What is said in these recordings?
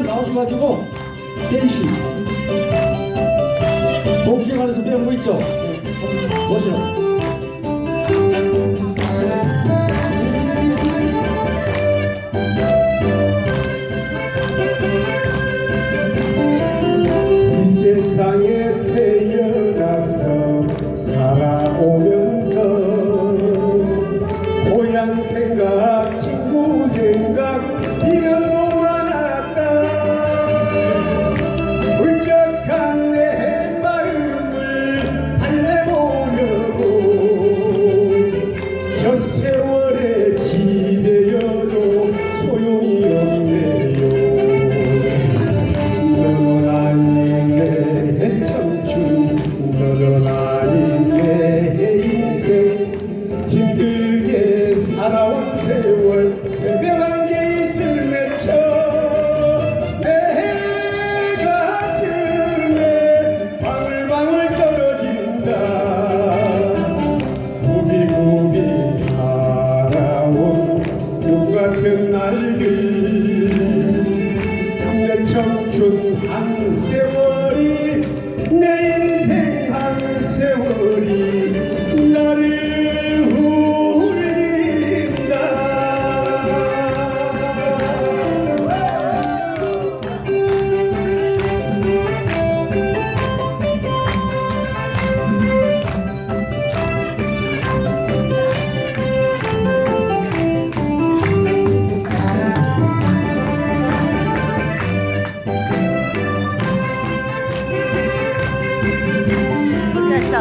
일단 나오셔가지고 댄시 복싱하면서 배운 거 있죠? 보시죠. 태어나서 살아오면서 고향 생 Hare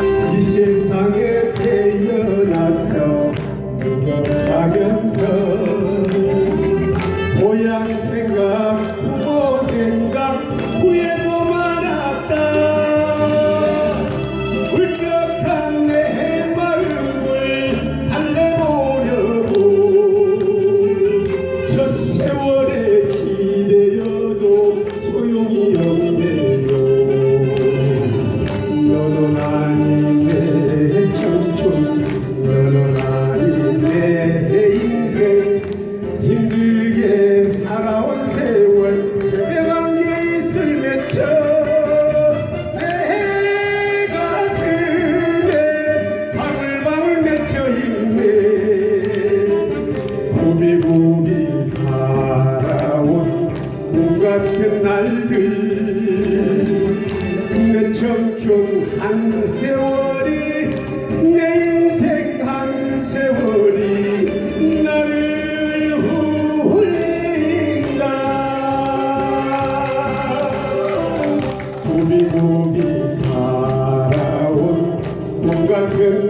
이 세상에 태어나서 누가 가면서 점점 한 세월이 내 인생 한 세월이 나를 울린다. 고비고비 살아온 꿈 같은